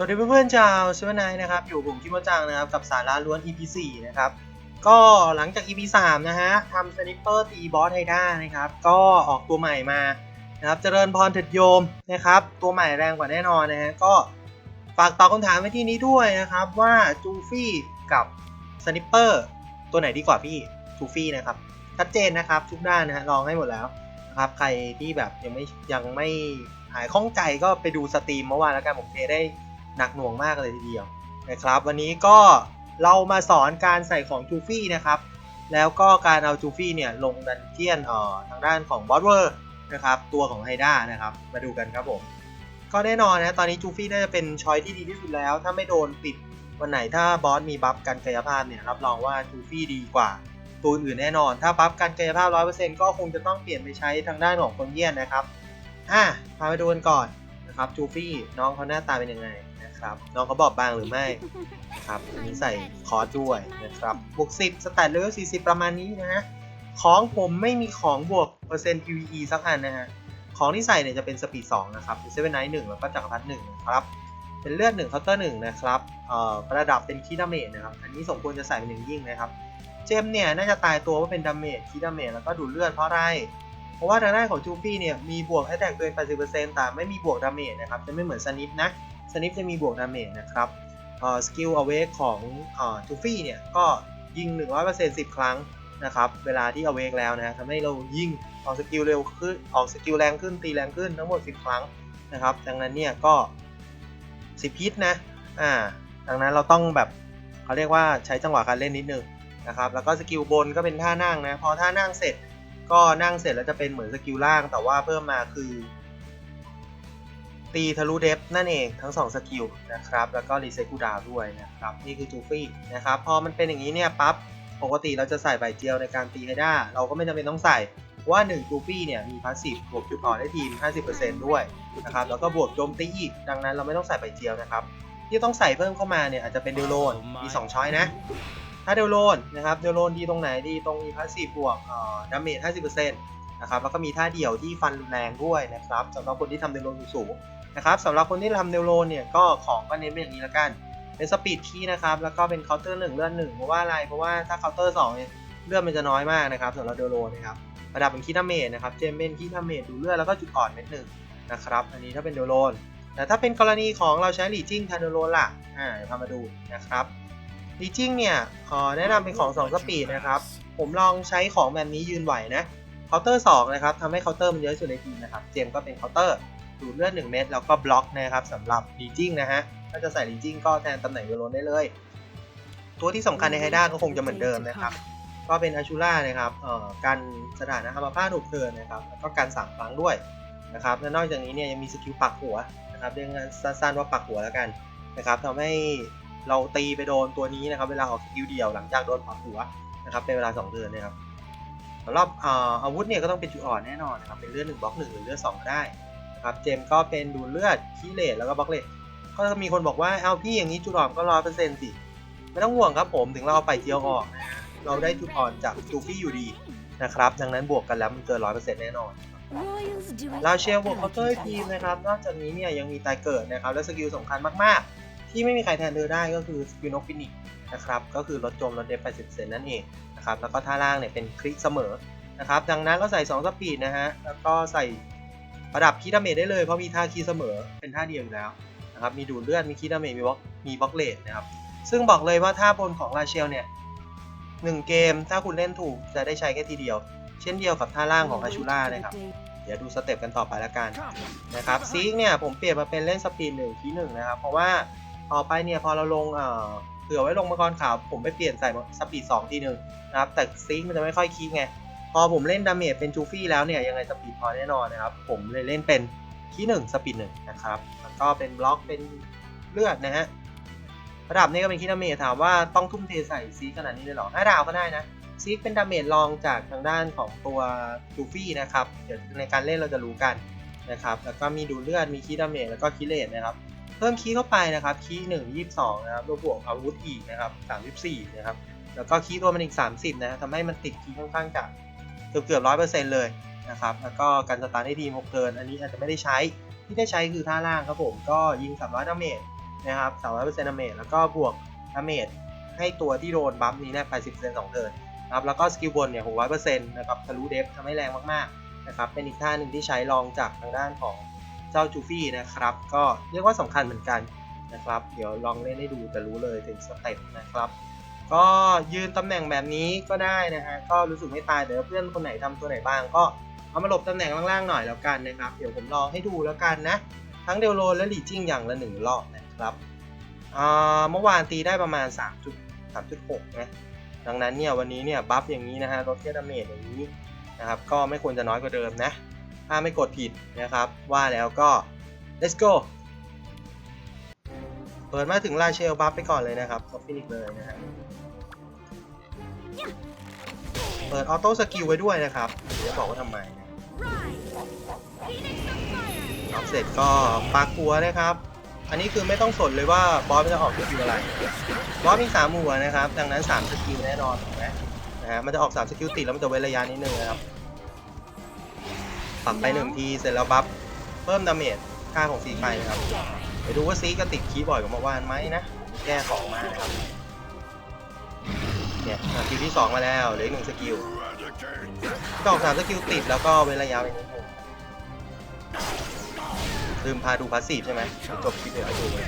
สวัสดีเพื่อนๆชาวเซเว่นไนนะครับ อยู่ผมคิโมจังนะครับ กับสาระล้วน EP 4นะครับ ก็หลังจาก EP 3 นะฮะทำสนิปเปอร์ตีบอสไฮด้านะครับ ก็ออกตัวใหม่มานะครับเจริญพรเถิดโยมนะครับ ตัวใหม่แรงกว่าแน่นอนนะฮะ ก็ฝากตอบคำถามไว้ที่นี้ด้วยนะครับ ว่าจูฟี่กับสนิปเปอร์ตัวไหนดีกว่าพี่จูฟี่นะครับชัดเจนนะครับทุกด้านนะฮะลองให้หมดแล้วนะครับใครที่แบบยังไม่ยังไม่หายข้องใจก็ไปดูสตรีมเมื่อวานแล้วกันผมเทได้ หนักหน่วงมากเลยทีเดียวนะครับวันนี้ก็เรามาสอนการใส่ของจูฟี่นะครับแล้วก็การเอาจูฟี่เนี่ยลงดันเจียนเอ่อทางด้านของบอสเวอร์นะครับตัวของไฮด้านะครับมาดูกันครับผมก็แน่นอนนะตอนนี้จูฟี่น่าจะเป็นชอยที่ดีที่สุดแล้ว ถ้าไม่โดนปิดวันไหนถ้าบอสมีบัฟกันกายภาพเนี่ยรับรองว่าจูฟี่ดีกว่าตัวอื่นแน่นอน ถ้าบัฟกันกายภาพ 100%ก็คงจะต้องเปลี่ยนไปใช้ทางด้านของคนเยี่ยนนะครับอะพาไปดูกันก่อนนะครับจูฟี่น้องเขาหน้าตาเป็นยังไง นะครับ น้องเขาบอบบางหรือไม่นะครับอันนี้ใส่คอร์สด้วยนะครับ บวก 10 สแตทเลเวล40 ประมาณนี้นะฮะ ของผมไม่มีของบวกเปอร์เซ็นต์ PVE สักอันนะฮะ ของที่ใส่เนี่ยจะเป็นสปีด2นะครับเป็นเซเว่นไนท์หนึ่งแล้วก็จักรพรรดิหนึ่งนะครับ เป็นเลือด1เคาน์เตอร์หนึ่งนะครับ เอ่อ ประดับเป็นคีดาเมจนะครับ อันนี้สมควรจะใส่เป็นหนึ่งยิ่งนะครับ เจมเนี่ยน่าจะตายตัวว่าเป็นดาเมจคีดาเมจแล้วก็ดูดเลือดเพราะอะไรเพราะว่าทางด้านของจูฟี่เนี่ยมีบวกแอตแทกตัวเอง80%แต่ไม่มีบวกดาเมจนะครับ จะไม่เหมือนสนิปนะ สนิปจะมีบวกดาเมจนะครับสกิลอาเวกของเอ่อจูฟี่เนี่ยก็ยิง 100% 10 ครั้งนะครับเวลาที่อาเวกแล้วนะฮะทำให้เรายิงออกสกิลเร็วขึ้นออกสกิลแรงขึ้นตีแรงขึ้นทั้งหมด 10 ครั้งนะครับดังนั้นเนี่ยก็ 10ฮิตนะอ่าดังนั้นเราต้องแบบเขาเรียกว่าใช้จังหวะการเล่นนิดนึงนะครับแล้วก็สกิลบนก็เป็นท่านั่งนะพอท่านั่งเสร็จก็นั่งเสร็จแล้วจะเป็นเหมือนสกิลล่างแต่ว่าเพิ่มมาคือ ตีทะลุเดฟนั่นเองทั้ง 2 สกิลนะครับ แล้วก็รีเซ็ตกูดาวด้วยนะครับ นี่คือจูฟี่นะครับ พอมันเป็นอย่างนี้เนี่ยปั๊บปกติเราจะใส่ใบเจียวในการตีไฮด้าเราก็ไม่จำเป็นต้องใส่ว่า1จูฟี่เนี่ยมีพาสซีฟบวกจุดอ่อนให้ทีม 50%ด้วยนะครับแล้วก็บวกโจมตีอีก ดังนั้นเราไม่ต้องใส่ใบเจียวนะครับ ที่ต้องใส่เพิ่มเข้ามาเนี่ยอาจจะเป็นเดลโลนมี2ช้อยนะถ้าเดลโลนนะครับเดลโลนดีตรงไหนดีตรงมีพาสซีฟบวกอ่อดาเมจ50%นะครับแล้วก็มีท่าเดี่ยวที่ฟันรุนแรงด้วยนะครับสำหรับคนที่ทำเดลโลนสูง นะครับสำหรับคนที่ทำเดลโลนเนี่ยก็ของก็เน้นเป็นอย่างนี้ละกัน เป็นสปีดคีย์นะครับ แล้วก็เป็นเคาน์เตอร์หนึ่งเลื่อดหนึ่งเพราะว่าอะไร เพราะว่าถ้าเคาน์เตอร์สองเนี่ยเลือดมันจะน้อยมากนะครับสำหรับเดลโลนนะครับ ระดับเป็นคีย์ดาเมจนะครับ เจมเป็นคีย์ดาเมจดูเลือดแล้วก็จุดอ่อนเม็ดหนึ่งนะครับ อันนี้ถ้าเป็นเดลโลนแต่ถ้าเป็นกรณีของเราใช้ลีจิ้งแทนเดลโลนล่ะ อ่าเดี๋ยวพามาดูนะครับดีจิ้งเนี่ยขอแนะนำเป็นของ2สปีดนะครับ ผมลองใช้ของแบบนี้ยืนไหวนะเคาน์เตอร์2นะครับทำให้เคาน์เตอร์มันเยอะสุดในทีมนะครับ เจมก็เป็นเคาน์เตอร์ ดูดเลือด1เม็ดแล้วก็บล็อกนะครับสำหรับดีจิ้งนะฮะถ้าจะใส่ดีจิ้งก็แทนตำแหน่งโยโรนได้เลย ตัวที่สำคัญในไฮด้าก็คงจะเหมือนเดิมนะครับ ก็เป็นอาชูล่านะครับเอ่อกันสถานะอัมพาตถูกเทิร์นนะครับแล้วก็การสั่งครั้งด้วยนะครับและนอกจากนี้เนี่ยยังมีสกิลปักหัวนะครับเรียกงานสั้นๆว่าปักหัวแล้วกันนะครับทำให้เราตีไปโดนตัวนี้นะครับเวลาออกสกิลเดียวหลังจากโดนปักหัวนะครับเป็นเวลา2เดือนนะครับสำหรับอาอาวุธเนี่ยก็ต้องเป็นจุดอ่อนแน่นอนนะครับเป็นเลือด1บล็อก1หรือเลือด2ก็ได้นะ ครับเจมก็เป็นดูเลือดคีเลตแล้วก็บล็อกเลตก็มีคนบอกว่าเอาพี่อย่างนี้จุดอ่อนก็ร้อยเปอร์เซ็นต์สิไม่ต้องห่วงครับผมถึงเราเอาไปเจียวออกนะเราได้จุดอ่อนจากจูฟี่อยู่ดีนะครับ ดังนั้นบวกกันแล้วมันเกินร้อยเปอร์เซ็นต์แน่นอนลาเชลบวกเคาน์เตอร์ทีมนะครับนอกจากนี้เนี่ยยังมีตายเกิดนะครับ และสกิลสำคัญมากๆ ที่ไม่มีใครแทนเธอได้ก็คือสกิลนกฟินิกนะครับก็คือลดโจมลดเดฟ80%นั่นเองนะครับแล้วก็ท่าล่างเนี่ยเป็นคลิกเสมอนะครับดังนั้นก็ใส่ 2 สปีดนะฮะแล้วก็ใส่ ประดับคีดาเมจได้เลยเพราะมีท่าคีเสมอเป็นท่าเดียวอยู่แล้วนะครับมีดูดเลือดมีคีดาเมจมีบล็อกมีบล็อกเลดนะครับซึ่งบอกเลยว่าท่าบนของลาเชลเนี่ยหนึ่งเกมถ้าคุณเล่นถูกจะได้ใช้แค่ทีเดียว เช่นเดียวกับท่าล่างของอาชูล่านะครับเดี๋ยวดูสเต็ปกันต่อไปแล้วกันนะครับซีกเนี่ยผมเปลี่ยนมาเป็นเล่นสปีดหนึ่งทีหนึ่งนะครับเพราะว่าต่อไปเนี่ยพอเราลงเอ่อเผื่อไว้ลงมังกรขาวผมไปเปลี่ยนใส่สปีดสองทีหนึ่งนะครับแต่ซีกมันจะไม่ค่อยคีไง พอผมเล่นดาเมจเป็นจูฟี่แล้วเนี่ยยังไงสปีดพอแน่นอนนะครับ ผมเลยเล่นเป็นคีหนึ่งสปีดหนึ่งนะครับแล้วก็เป็นบล็อกเป็นเลือดนะฮะระดับนี้ก็เป็นคีดาเมจถามว่าต้องทุ่มเทใส่ซีขนาดนี้เลยหรอห้าดาวก็ได้นะซีเป็นดาเมจรองจากทางด้านของตัวจูฟี่นะครับเดี๋ยวในการเล่นเราจะรู้กันนะครับแล้วก็มีดูเลือดมีคีดาเมจแล้วก็คีเลตนะครับเพิ่มคีเข้าไปนะครับคีหนึ่งยี่สิบสองนะครับรวมบวกอาวุธอีกนะครับสามสิบสี่นะครับแล้วก็คีตัวมันอีกสามสิบนะทำให้มันติดคีค่อนข้างจะ เกือบเกือบร้อยเปอร์เซ็นต์เลยนะครับ แล้วก็การสตาร์ทให้ทีมหกเทิน อันนี้อาจจะไม่ได้ใช้ ที่ได้ใช้คือท่าล่างครับผม ก็ยิงสามร้อยดาเมจนะครับ 300%ดาเมจ แล้วก็บวกดาเมจให้ตัวที่โดนบัฟนี้เนี่ย80%สองเทิร์นนะครับ แล้วก็สกิลบนเนี่ย600%นะครับทะลุเดฟทำให้แรงมากๆนะครับ เป็นอีกท่าหนึ่งที่ใช้รองจากทางด้านของเจ้าจูฟี่นะครับ ก็เรียกว่าสำคัญเหมือนกันนะครับ เดี๋ยวลองเล่นให้ดูจะรู้เลยถึงสเต็ปนะครับ ก็ยืนตำแหน่งแบบนี้ก็ได้นะฮะก็รู้สึกไม่ตายเดี๋ยวเพื่อนคนไหนทำตัวไหนบ้างก็เอามาหลบตำแหน่งล่างๆหน่อยแล้วกันนะครับ เดี๋ยวผมลองให้ดูแล้วกันนะ ทั้งเดลโลและหลีจิ้งอย่างละหนึ่งรอบนะครับเมื่อวานตีได้ประมาณ 3 3.6 นะ ดังนั้นเนี่ยวันนี้เนี่ยบัฟอย่างนี้นะฮะลดเทียดาเมจอย่างนี้นะครับก็ไม่ควรจะน้อยกว่าเดิมนะ ถ้าไม่กดผิดนะครับ ว่าแล้วก็ let's go เปิดมาถึงลาเชลบัฟไปก่อนเลยนะครับก็ฟินิกเลยนะฮะ เปิดออโต้สกิลไว้ด้วยนะครับเดี๋ยวบอกว่าทำไมนะรับเสร็จก็ปากกัวนะครับ อันนี้คือไม่ต้องสนเลยว่าบอสจะออกสกิลอะไร บอสมีสามหัวนะครับ ดังนั้นสามสกิลแน่นอนถูกไหมนะฮะมันจะออกสามสกิลติดแล้วมันจะเว้นระยะนิดนึงนะครับปรับไปหนึ่งทีเสร็จแล้วบัฟเพิ่มดาเมจค่าของซีไปนะครับ ไปดูว่าซีก็ติดคีย์บ่อยกว่าเมื่อวานไหมนะ แก้ของมานะครับ เนี่ยสกิลที่สองมาแล้วเหลืออีกหนึ่งสกิลก็ออกสามสกิลติดแล้วก็เว้นระยะไปนิดนึงลืมพาดูพาสซีฟใช่ไหมจบคลิปเดี๋ยวให้ดูเลย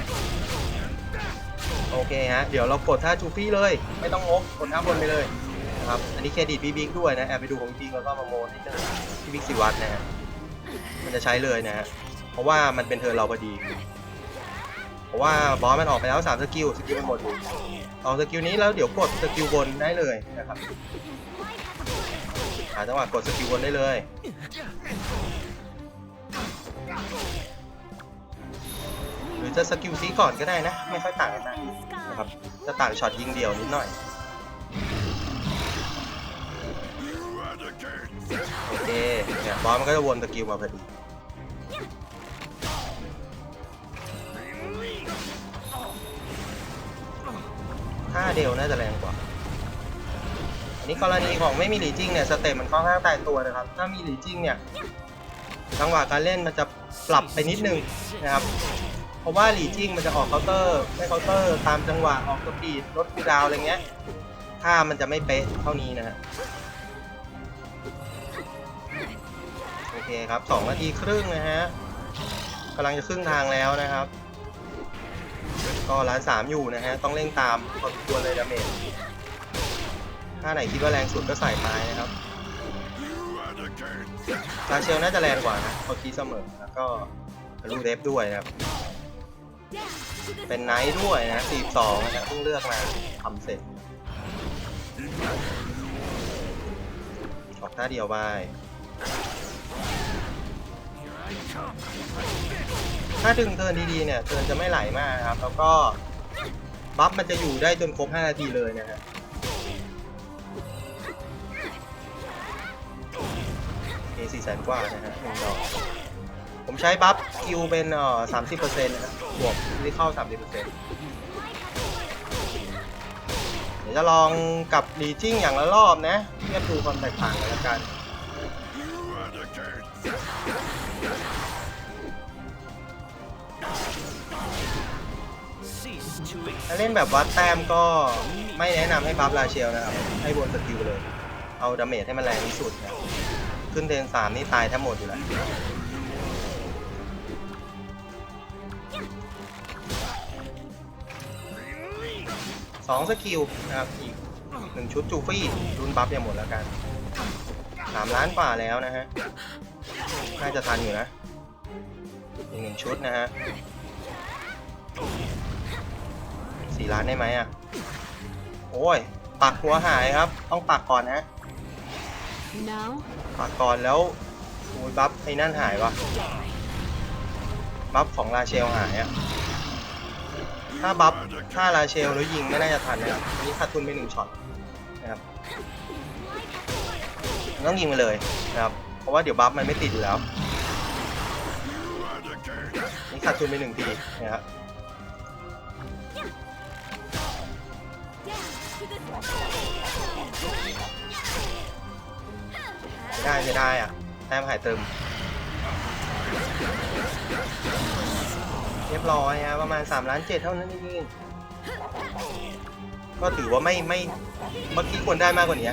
โอเคฮะ เดี๋ยวเรากดท่าจูฟี่เลย ไม่ต้องงกกดท่าบนไปเลยนะครับ อันนี้เครดิตพี่บิ๊กด้วยนะ แอบไปดูของจริงแล้วก็มาโมนนิดนึงพี่บิ๊กสิวัตรนะฮะ มันจะใช้เลยนะฮะ เพราะว่ามันเป็นเธอเราพอดี เพราะว่าบอสมันออกไปแล้ว3สกิลสกิลมันหมดอยู่ลองสกิลนี้แล้วเดี๋ยวกดสกิลบนได้เลยนะครับหาจังหวะกดสกิลบนได้เลยหรือจะสกิลซีก่อนก็ได้นะ ไม่ค่อยต่างกันนะครับจะต่างช็อตยิงเดียวนิดหน่อยโอเคเนี่ยบอสมันก็จะวนสกิลมาพอดี ถ้าเดลน่าจะแรงกว่า อันนี้กรณีของไม่มีหลีจิ้งเนี่ยสเต็ปมันค่อนข้างตายตัวนะครับ ถ้ามีหลีจิ้งเนี่ยจังหวะการเล่นมันจะปรับไปนิดนึงนะครับ เพราะว่าหลีจิ้งมันจะออกเคาน์เตอร์ไม่เคาน์เตอร์ตามจังหวะออกสปีดลดคูดาวอะไรเงี้ยถ้ามันจะไม่เป๊ะเท่านี้นะฮะโอเคครับสองนาทีครึ่งนะฮะกำลังจะครึ่งทางแล้วนะครับ ก็ร้านสามอยู่นะฮะ ต้องเร่งตามพอควรเลยดาเมจถ้าไหนคิดว่าแรงสุดก็ใส่ไปนะครับลาเชลน่าจะแรงกว่านะเขาคีเสมอแล้วก็ลุเดฟด้วยนะครับ เป็นไนท์ด้วยนะ42นะครับเพิ่งเลือกมาทำเสร็จออกท่าเดียวไป ถ้าดึงเทิร์นดีๆเนี่ยเทิร์นจะไม่ไหลมากนะครับ แล้วก็บัฟมันจะอยู่ได้จนครบ 5 นาทีเลยนะฮะเอสี่แสนกว่านะฮะหนึ่งดอกผมใช้บัฟคิวเป็นเอ่อสามสิบเปอร์เซ็นต์นะบวกที่เข้าสามสิบเปอร์เซ็นต์เดี๋ยวจะลองกับรีจิ้งอย่างละรอบนะเทียบดูความแตกต่างกันแล้วกัน ถ้าเล่นแบบวัดแต้มก็ไม่แนะนำให้บัฟลาเชลนะครับ ให้บนสกิลเลย เอาดาเมจให้มันแรงที่สุดนะขึ้นเทนสามนี่ตายแทบหมดอยู่แล้วสองสกิลนะครับอีกหนึ่งชุดจูฟี่รุนบัฟยังหมดแล้วกันสามล้านกว่าแล้วนะฮะ น่าจะทันอยู่นะอีกหนึ่งชุดนะฮะ สี่ล้านได้ไหมอะ โอ้ย ปักหัวหายครับ ต้องปักก่อนนะ Now ปักก่อนแล้วโอ้ยบัฟไอ้นั่นหายวะบัฟของราเชลหายอะถ้าบัฟถ้าราเชลแล้วยิงไม่น่าจะทันนะครับอันนี้ขาดทุนไปหนึ่งช็อตนะครับต้องยิงไปเลยนะครับ เพราะว่าเดี๋ยวบัฟมันไม่ติดอยู่แล้ว นี่ขาดทุนไปหนึ่งทีนะครับ ได้ไม่ได้อะแต้มหายเติม เรียบร้อยฮะประมาณ3ล้านเจ็ดเท่านั้นเองก็ถือว่าไม่ไม่เมื่อกี้ควรได้มากกว่านี้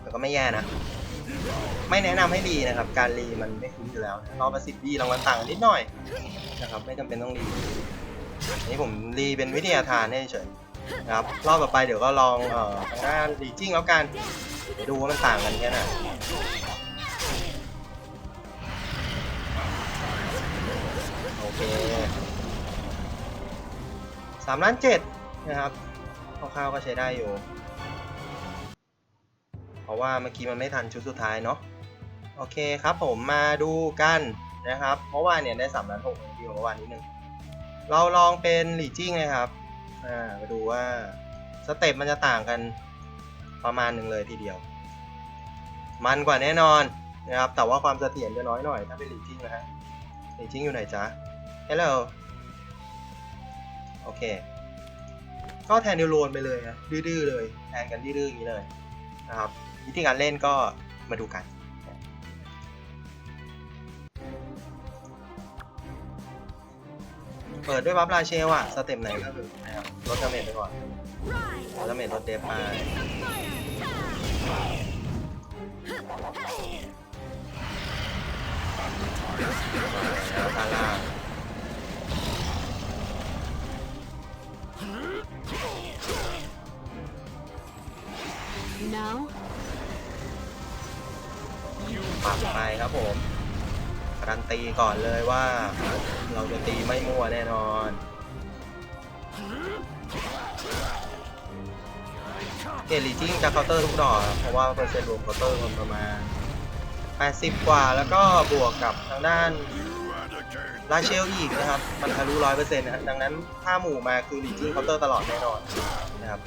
แต่ก็ไม่แย่นะ ไม่แนะนำให้รีนะครับ การรีมันไม่คุ้มอยู่แล้วรอประสิทธิ์ดีรางวัลต่างนิดหน่อยนะครับ ไม่จำเป็นต้องรีอันนี้ผมรีเป็นวิทยาทานเฉย นะครับรอบต่อไปเดี๋ยวก็ลองเอ่อทางด้านรีจิ้งแล้วกันเดี๋ยวดูว่ามันต่างกันแค่ไหนโอเคสามล้านเจ็ดนะครับคร่าวๆก็ใช้ได้อยู่ เพราะว่าเมื่อกี้มันไม่ทันชุดสุดท้ายเนาะโอเคครับผมมาดูกันนะครับเมื่อวานเนี่ยได้สามล้านหกดีกว่าเมื่อวานนิดนึงเราลองเป็นหลีจิ้งนะครับ อ่ามาดูว่าสเต็ปมันจะต่างกันประมาณหนึ่งเลยทีเดียว มันกว่าแน่นอนนะครับ แต่ว่าความเสถียรจะน้อยหน่อยถ้าเป็นหลีจิ้งนะฮะหลีจิ้งอยู่ไหนจ๊ะ Hello โอเค ก็แทนดิวโรนไปเลยนะดื้อๆเลย แทนกันดื้อๆอย่างนี้เลยนะครับ วิธีการเล่นก็มาดูกัน เปิดด้วยบัฟลาเชลอะสเต็ปไหนก็คือนะครับลดดาเมจไปก่อนลดดาเมจลดเดฟไปแล้วตาล่าง Now. ปรับไปครับผมการันตีก่อนเลยว่า เราจะตีไม่มั่วแน่นอนเกลีจิ้งจะเคาน์เตอร์ทุกดอกเพราะว่าเปอร์เซ็นต์รวมเคาน์เตอร์มันประมาณ 80 กว่าแล้วก็บวกกับทางด้านลาเชลอีกนะครับ มันทะลุร้อยเปอร์เซ็นต์นะดังนั้นถ้าหมู่มาคือลีจิ้งเคาน์เตอร์ตลอดแน่นอนนะครับ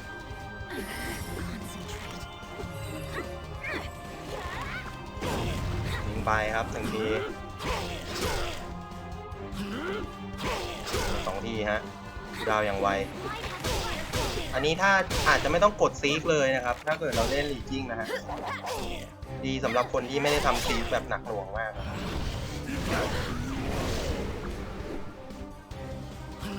ยิงไปครับหนึ่งที ฮะ ดาวอย่างไว อันนี้ถ้าอาจจะไม่ต้องกดซีกเลยนะครับ ถ้าเกิดเราเล่นลีจิ้งนะฮะ ดีสำหรับคนที่ไม่ได้ทำซีกแบบหนักหน่วงมากนะครับอื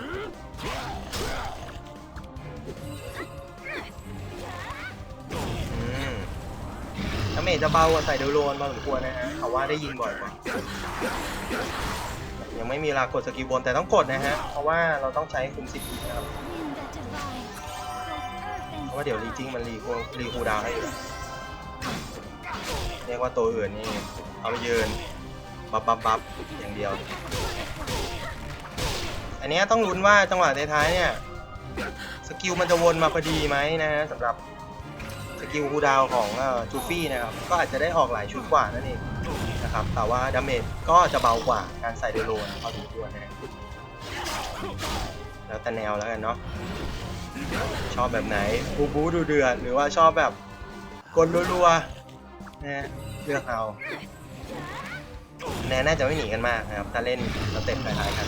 มดาเมจจะเบากว่าใส่เดลโลนพอสมควรนะฮะเขาว่าได้ยิงบ่อยกว่า ยังไม่มีลากดสกิลบนแต่ต้องกดนะฮะ เพราะว่าเราต้องใช้คุมสิบนะครับ เพราะว่าเดี๋ยวรีจิ้งมันรีคูรีคูดาวให้เรียกว่าตัวอื่นนี่เอาไปยืนบับบับบับอย่างเดียว อันนี้ต้องลุ้นว่าจังหวะท้ายๆเนี่ยสกิลมันจะวนมาพอดีไหมนะฮะสำหรับสกิลคูดาวของจูฟี่นะครับ ก็อาจจะได้ออกหลายชุดกว่านั่นเอง นะครับ แต่ว่าดาเมจก็จะเบากว่าการใส่เดโลนพอสมควรนะฮะแล้วแต่แนวแล้วกันเนาะชอบแบบไหนบูบูดูเดือดหรือว่าชอบแบบกลรัวๆนะเลือกเอาแนนน่าจะไม่หนีกันมากนะครับ ถ้าเล่นสเต็ปคล้ายๆกัน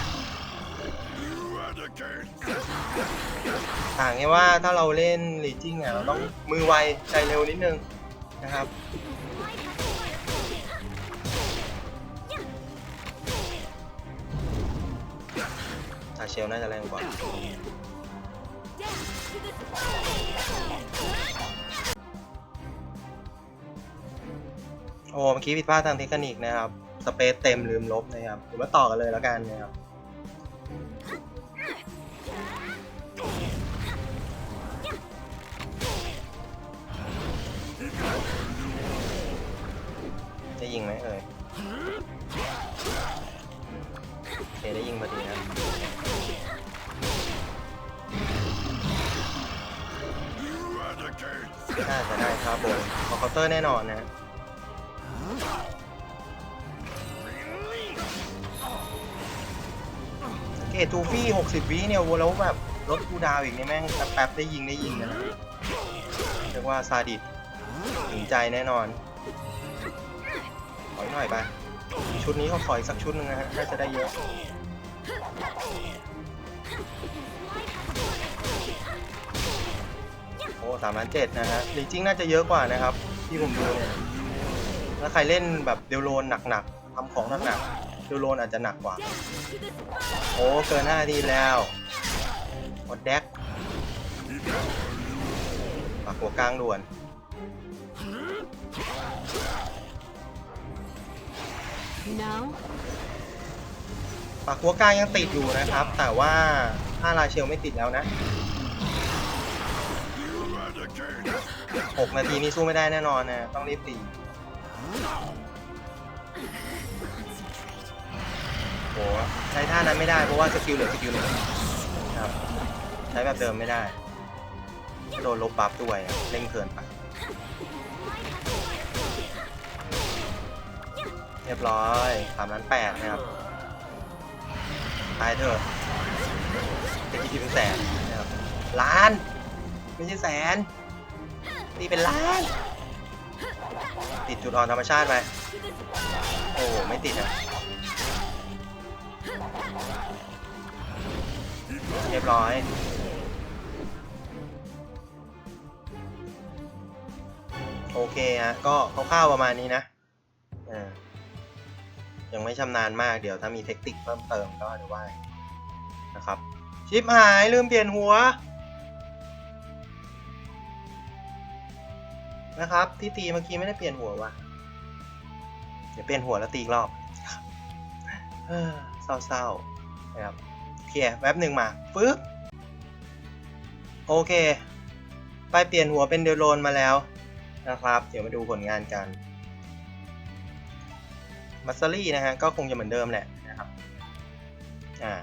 ต่างแค่ว่าถ้าเราเล่นลีจิ้งอะเราต้องมือไวใจเร็วนิดนึงนะครับ เชลน่าจะแรงกว่า โอ้เมื่อกี้ผิดพลาดทางเทคนิคนะครับ สเปซเต็มลืมลบนะครับหรือว่าต่อกันเลยแล้วกันนะครับจะยิงไหมเอ่ยโอเคได้ยิงพอดีนะ น่าจะได้ครับบนขอเคาน์เตอร์แน่นอนนะเกตทูฟี่ 60 วิเนี่ยแล้วแบบลดคูดาวอีกนี่แม่งแป๊บได้ยิงได้ยิงนะเรียกว่าซาดิสถึงใจแน่นอนขอหน่อยไปชุดนี้เขาขออีกสักชุดหนึงนะฮะน่าจะได้เยอะ สามล้านเจ็ดนะฮะจริงๆน่าจะเยอะกว่านะครับ ที่ผมดูเนี่ยถ้าใครเล่นแบบเดลโลนหนักๆทำของหนักดูโรนอาจจะหนักกว่า Death to the spine. โอ้เกิน5นาทีแล้วหมดแดกปักหัวกลางด่วน Now, ปักหัวกลางยังติดอยู่นะครับ แต่ว่าถ้าราเชลไม่ติดแล้วนะ 6นาทีนี้สู้ไม่ได้แน่นอนนะ ต้องรีบตีโหใช้ท่านั้นไม่ได้เพราะว่าสกิลเหลือสกิลหนึ่งครับ ใช้แบบเดิมไม่ได้ โดนลบบัฟด้วยเร่งเกินไปเรียบร้อยสามล้านแปดนะครับตายเถอะจะคิดเป็นแสนนะครับล้าน ไม่ใช่แสน ตีเป็นล้านติดจุดอ่อนธรรมชาติไปโอ้ไม่ติดอะเรียบร้อยโอเคฮะก็คร่าวๆประมาณนี้นะอ่ายังไม่ชำนาญมากเดี๋ยวถ้ามีเทคนิคเพิ่มเติมก็เดี๋ยวว่านะครับชิปหายลืมเปลี่ยนหัว นะครับ ที่ตีเมื่อกี้ไม่ได้เปลี่ยนหัววะเดี๋ยวเปลี่ยนหัวแล้วตีอีกรอบเศร้าๆนะครับเคลียร์แป๊บหนึ่งมาปึ๊บโอเค ไปเปลี่ยนหัวเป็นเดโลนมาแล้วนะครับ เดี๋ยวมาดูผลงานกันมัสซารี่นะฮะก็คงจะเหมือนเดิมแหละนะครับอ่า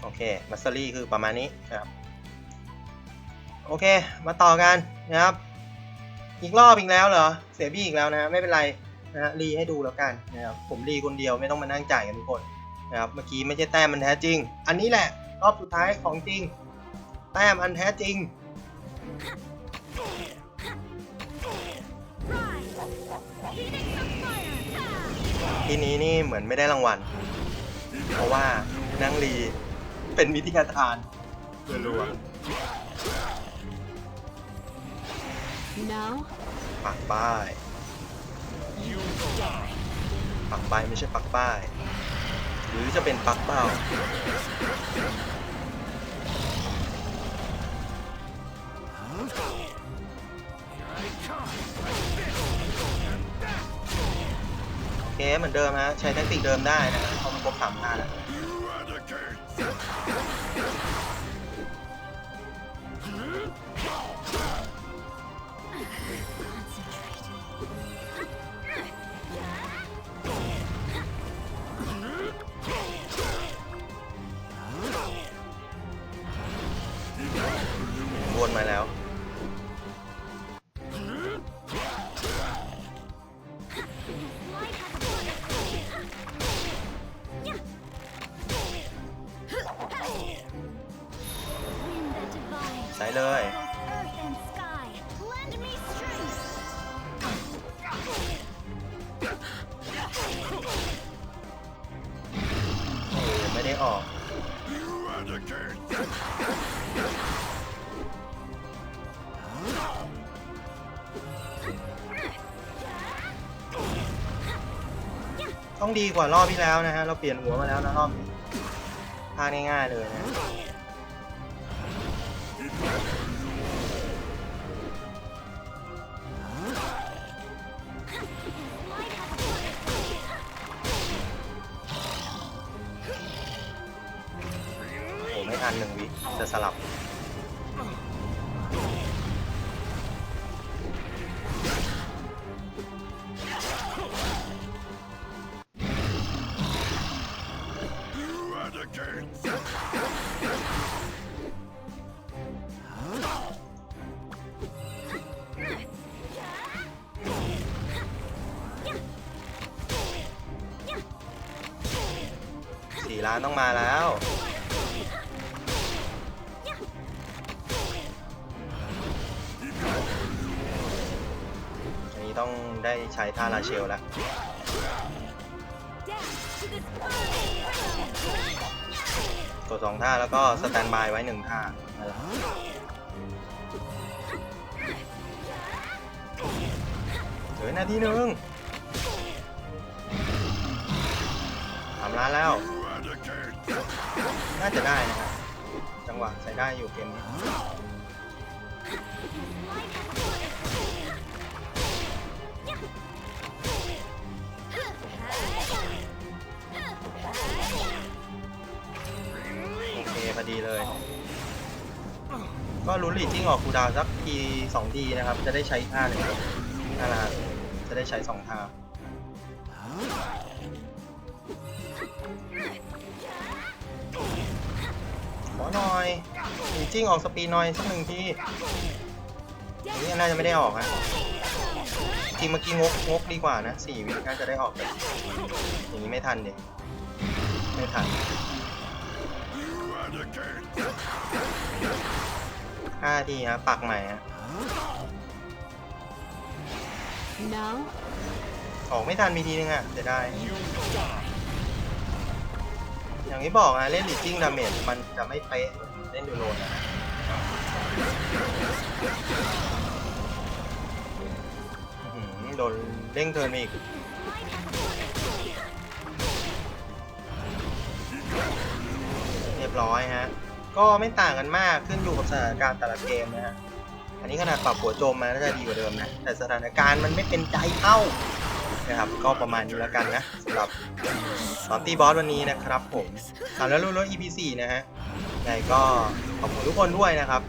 โอเคมัสซารี่คือประมาณนี้นะครับ โอเค มาต่อกันนะครับ อีกรอบอีกแล้วเหรอ เสียบี้อีกแล้วนะไม่เป็นไรนะฮะรีให้ดูแล้วกันนะครับผมรีคนเดียวไม่ต้องมานั่งจ่ายกันทุกคนนะครับเมื่อกี้ไม่ใช่แต้มมันแท้จริง อันนี้แหละ รอบสุดท้ายของจริง แต้มอันแท้จริงทีนี้นี่เหมือนไม่ได้รางวัล เพราะว่านั่งรีเป็นวิทยาทานเรัว now, ๆ ปักป้ายปักป้ายไม่ใช่ปักป้าย หรือจะเป็นปักเป้าโอเคเหมือนเดิมฮะใช้แทคติกเดิมได้นะเพราะมันครบสามท่าแล้ว ใส่เลย โอ้ไม่ได้ออก ต้องดีกว่ารอบที่แล้วนะฮะ เราเปลี่ยนหัวมาแล้วนะรอบนี้ท่าง่ายๆเลยนะ ทันหนึ่งวิจะสลับสี่ล้านต้องมาแล้ว ต้องได้ใช้ท่าลาเชลแล้วกดสองท่าแล้วก็สแตนบายไว้หนึ่งท่าเหลือนาทีหนึ่งามล้านแล้ว น่าจะได้นะครับ จังหวะใช้ได้อยู่เกมนี้ พอดีเลย ก็ลุ้นลีดจิ้งออกคูดาวสักทีสองทีนะครับ จะได้ใช้ท่าหนึ่งท่าลาจะได้ใช้สองท่าขอหน่อยลีดจิ้งออกสปีดหน่อยสักหนึ่งทีอันนี้น่าจะไม่ได้ออกนะจริงเมื่อกี้งกงกดีกว่านะสี่วิน่าจะได้ออกเลยอย่างนี้ไม่ทันเด็ไม่ทัน ห้าทีครับปักใหม่ฮะ Now, ออกไม่ทันมีทีนึงอะเสียดายอย่างที่บอกนะเล่นลิจิ้งดาเมจมันจะไม่เป๊ะเหมือนเล่นดูโรนนะอื้อหือโดนเด้งเทิร์นมาอีกเรี ยบร้อยฮะ ก็ไม่ต่างกันมากขึ้นอยู่กับสถานการณ์แต่ละเกมนะฮะ อันนี้ขนาดปรับหัวโจมมาน่าจะดีกว่าเดิมนะ แต่สถานการณ์มันไม่เป็นใจเท่านะครับก็ประมาณนี้แล้วกันนะสำหรับตอนตีบอสวันนี้นะครับผมอ่าแล้วรู้ๆ EP 4 นะฮะยังไงก็ขอบคุณทุกคนด้วยนะครับ